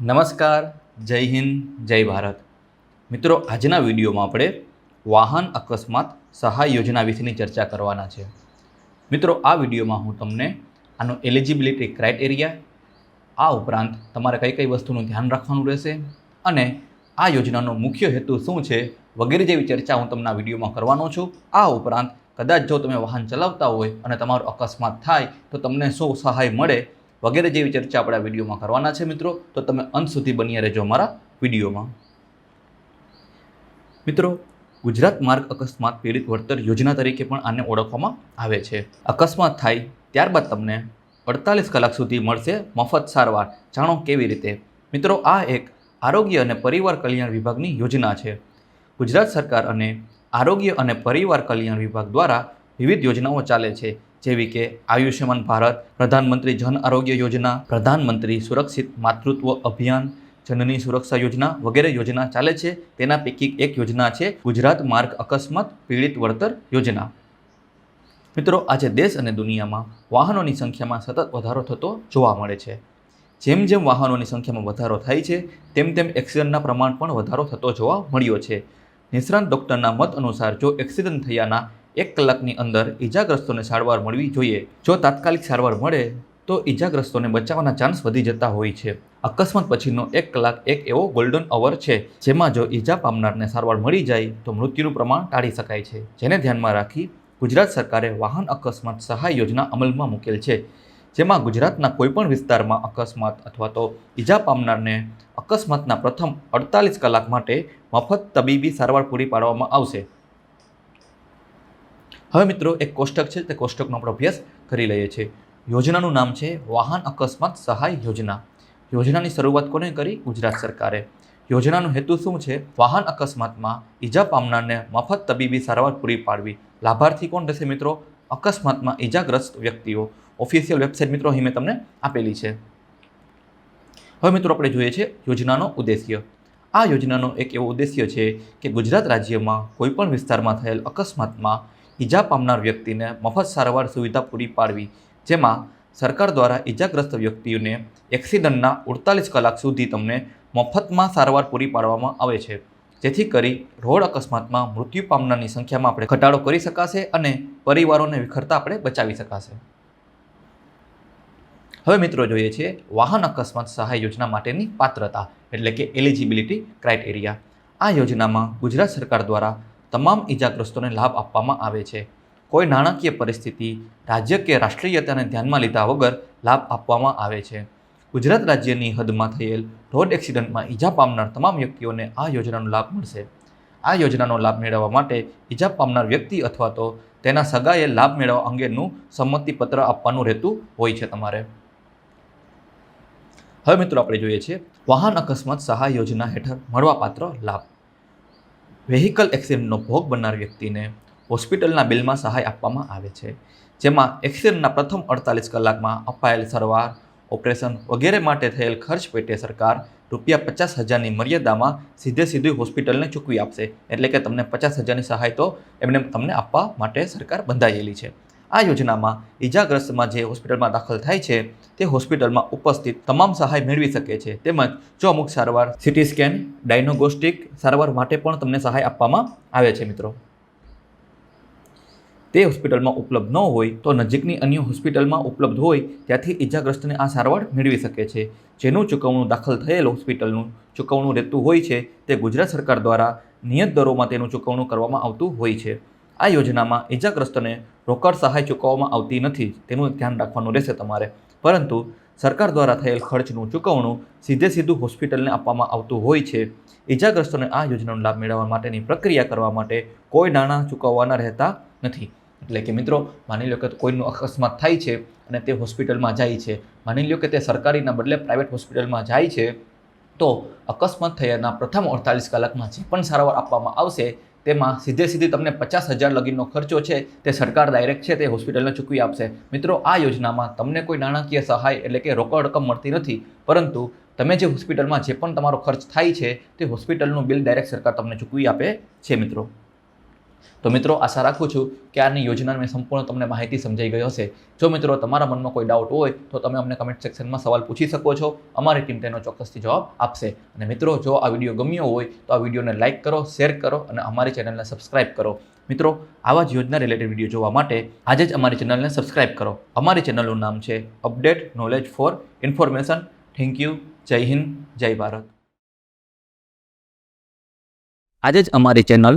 નમસ્કાર, જય હિન્દ, જય ભારત. મિત્રો, આજના વિડીયોમાં આપણે વાહન અકસ્માત સહાય યોજના વિશેની ચર્ચા કરવાના છે. મિત્રો, આ વિડીયોમાં હું તમને આનો એલિજિબિલિટી ક્રાઇટેરિયા આ ઉપરાંત તમારે કઈ કઈ વસ્તુનું ધ્યાન રાખવાનું રહેશે અને આ યોજનાનો મુખ્ય હેતુ શું છે વગેરે જેવી ચર્ચા હું તમને આ વિડીયોમાં કરવાનો છું. આ ઉપરાંત કદાચ જો તમે વાહન ચલાવતા હોય અને તમારો અકસ્માત થાય તો તમને શું સહાય મળે વગેરે જેવી ચર્ચા આપણે આ વિડીયોમાં કરવાના છે મિત્રો. તો તમે અંત સુધી બન્યા રહેજો અમારા વિડીયોમાં. મિત્રો, ગુજરાત માર્ગ અકસ્માત પીડિત વળતર યોજના તરીકે પણ આને ઓળખવામાં આવે છે. અકસ્માત થાય ત્યારબાદ તમને અડતાલીસ કલાક સુધી મળશે મફત સારવાર. જાણો કેવી રીતે? મિત્રો, આ એક આરોગ્ય અને પરિવાર કલ્યાણ વિભાગની યોજના છે. ગુજરાત સરકાર અને આરોગ્ય અને પરિવાર કલ્યાણ વિભાગ દ્વારા વિવિધ યોજનાઓ ચાલે છે. જેવી કે આયુષ્યમાન ભારત, પ્રધાનમંત્રી જન આરોગ્ય યોજના, પ્રધાનમંત્રી સુરક્ષિત માતૃત્વ અભિયાન, જનની સુરક્ષા યોજના વગેરે યોજના ચાલે છે. તેના પૈકી એક યોજના છે ગુજરાત માર્ગ અકસ્માત પીડિત વળતર યોજના. મિત્રો, આજે દેશ અને દુનિયામાં વાહનોની સંખ્યામાં સતત વધારો થતો જોવા મળે છે. જેમ જેમ વાહનોની સંખ્યામાં વધારો થાય છે, તેમ તેમ એક્સિડન્ટના પ્રમાણ પણ વધારો થતો જોવા મળ્યો છે. નિષ્ણાંત ડૉક્ટરના મત અનુસાર જો એક્સિડન્ટ થયાના એક કલાકની અંદર ઈજાગ્રસ્તોને સારવાર મળવી જોઈએ. જો તાત્કાલિક સારવાર મળે, તો ઈજાગ્રસ્તોને બચાવવાના ચાન્સ વધી જતા હોય છે. અકસ્માત પછીનો એક કલાક એક એવો ગોલ્ડન અવર છે, જેમાં જો ઈજા પામનારને સારવાર મળી જાય, તો મૃત્યુનું પ્રમાણ ટાળી શકાય છે. જેને ધ્યાનમાં રાખી ગુજરાત સરકારે વાહન અકસ્માત સહાય યોજના અમલમાં મૂકેલ છે, જેમાં ગુજરાતના કોઈપણ વિસ્તારમાં અકસ્માત અથવા તો ઈજા પામનારને અકસ્માતના પ્રથમ અડતાલીસ કલાક માટે મફત તબીબી સારવાર પૂરી પાડવામાં આવશે. હવે મિત્રો, એક કોષ્ટક છે, તે કોષ્ટકનો આપણે અભ્યાસ કરી લઈએ છીએ. યોજનાનું નામ છે વાહન અકસ્માત સહાય યોજના. યોજનાની શરૂઆત કોને કરી? ગુજરાત સરકારે. યોજનાનો હેતુ શું છે? વાહન અકસ્માતમાં ઈજા પામનારને મફત તબીબી સારવાર પૂરી પાડવી. લાભાર્થી કોણ રહેશે મિત્રો? અકસ્માતમાં ઈજાગ્રસ્ત વ્યક્તિઓ. ઓફિશિયલ વેબસાઇટ મિત્રો, અહીં મેં તમને આપેલી છે. હવે મિત્રો, આપણે જોઈએ છે યોજનાનો ઉદ્દેશ્ય. આ યોજનાનો એક એવો ઉદ્દેશ્ય છે કે ગુજરાત રાજ્યમાં કોઈપણ વિસ્તારમાં થયેલ અકસ્માતમાં ઈજા પામનાર વ્યક્તિને મફત સારવાર સુવિધા પૂરી પાડવી, જેમાં સરકાર દ્વારા ઈજાગ્રસ્ત વ્યક્તિઓને એક્સિડન્ટના અડતાલીસ કલાક સુધી તમને મફતમાં સારવાર પૂરી પાડવામાં આવે છે. જેથી કરી રોડ અકસ્માતમાં મૃત્યુ પામનારની સંખ્યામાં આપણે ઘટાડો કરી શકાશે અને પરિવારોને વિખરતા આપણે બચાવી શકાશે. હવે મિત્રો જોઈએ છીએ વાહન અકસ્માત સહાય યોજના માટેની પાત્રતા, એટલે કે એલિજિબિલિટી ક્રાઇટેરિયા આ યોજનામાં ગુજરાત સરકાર દ્વારા તમામ ઈજાગ્રસ્તોને લાભ આપવામાં આવે છે. કોઈ નાણાકીય પરિસ્થિતિ, રાજ્ય કે રાષ્ટ્રીયતાને ધ્યાનમાં લીધા વગર લાભ આપવામાં આવે છે. ગુજરાત રાજ્યની હદમાં થયેલ રોડ એક્સિડન્ટમાં ઈજા પામનાર તમામ વ્યક્તિઓને આ યોજનાનો લાભ મળશે. આ યોજનાનો લાભ મેળવવા માટે ઈજા પામનાર વ્યક્તિ અથવા તો તેના સગાએ લાભ મેળવવા અંગેનું સંમતિપત્ર આપવાનું રહેતું હોય છે તમારે. હવે મિત્રો આપણે જોઈએ છીએ, વાહન અકસ્માત સહાય યોજના હેઠળ મળવાપાત્ર લાભ. વેહિકલ એક્સિડન્ટનો ભોગ બનનાર વ્યક્તિને હોસ્પિટલના બિલમાં સહાય આપવામાં આવે છે. જેમાં એક્સિડન્ટના પ્રથમ અડતાલીસ કલાકમાં અપાયેલ સારવાર, ઓપરેશન વગેરે માટે થયેલ ખર્ચ પેટે સરકાર રૂપિયા પચાસ હજારની મર્યાદામાં સીધે સીધી હોસ્પિટલને ચૂકવી આપશે. એટલે કે તમને પચાસ હજારની સહાય તો એમને તમને આપવા માટે સરકાર બંધાયેલી છે. આ યોજનામાં ઈજાગ્રસ્તમાં જે હોસ્પિટલમાં દાખલ થાય છે, તે હોસ્પિટલમાં ઉપસ્થિત તમામ સહાય મેળવી શકે છે. તેમજ જો અમુક સારવાર સિટી સ્કેન ડાયનોગોસ્ટિક સારવાર માટે પણ તમને સહાય આપવામાં આવે છે મિત્રો. તે હોસ્પિટલમાં ઉપલબ્ધ ન હોય તો નજીકની અન્ય હોસ્પિટલમાં ઉપલબ્ધ હોય ત્યાંથી ઈજાગ્રસ્તને આ સારવાર મેળવી શકે છે. જેનું ચૂકવણું દાખલ થયેલ હોસ્પિટલનું ચૂકવણું રહેતું હોય છે, તે ગુજરાત સરકાર દ્વારા નિયત દરોમાં તેનું ચૂકવણું કરવામાં આવતું હોય છે. આ યોજનામાં ઈજાગ્રસ્તને રોકડ સહાય ચૂકવવામાં આવતી નથી, તેનું ધ્યાન રાખવાનું રહેશે તમારે. પરંતુ સરકાર દ્વારા થયેલ ખર્ચનું ચૂકવણું સીધે સીધું હોસ્પિટલને આપવામાં આવતું હોય છે. ઈજાગ્રસ્તોને આ યોજનાનો લાભ મેળવવા માટેની પ્રક્રિયા કરવા માટે કોઈ નાણાં ચૂકવવાના રહેતા નથી. એટલે કે મિત્રો, માની લો કે કોઈનું અકસ્માત થાય છે અને તે હોસ્પિટલમાં જાય છે. માની લો કે તે સરકારીના બદલે પ્રાઇવેટ હોસ્પિટલમાં જાય છે, તો અકસ્માત થયાના પ્રથમ અડતાલીસ કલાકમાં જે પણ સારવાર આપવામાં આવશે તેમાં સીધે સીધી તમને પચાસ હજાર લગીનનો ખર્ચો છે, તે સરકાર ડાયરેક્ટ છે, તે હોસ્પિટલને ચૂકવી આપશે. મિત્રો, આ યોજનામાં તમને કોઈ નાણાકીય સહાય એટલે કે રોકડ રકમ મળતી નથી, પરંતુ તમે જે હોસ્પિટલમાં જે પણ તમારો ખર્ચ થાય છે, તે હોસ્પિટલનું બિલ ડાયરેક્ટ સરકાર તમને ચૂકવી આપે છે, મિત્રો. તો મિત્રો, આશા રાખું છું કે આની યોજના મેં સંપૂર્ણ તમને માહિતી સમજાઈ ગઈ હશે. જો મિત્રો, તમારા મનમાં કોઈ ડાઉટ હોય, તો તમે અમને કમેન્ટ સેક્શનમાં સવાલ પૂછી શકો છો. અમારી ટીમ તેનો ચોક્કસથી જવાબ આપશે. અને મિત્રો, જો આ વીડિયો ગમ્યો હોય, તો આ વિડીયોને લાઇક કરો શેર કરો અને અમારી ચેનલને સબસ્ક્રાઇબ કરો. મિત્રો, આવા જ યોજના રિલેટેડ વીડિયો જોવા માટે આજે જ અમારી ચેનલને સબસ્ક્રાઇબ કરો. અમારી ચેનલનું નામ છે update knowledge for information thank you જય હિન્દ, જય ભારત. આજે જ અમારી channel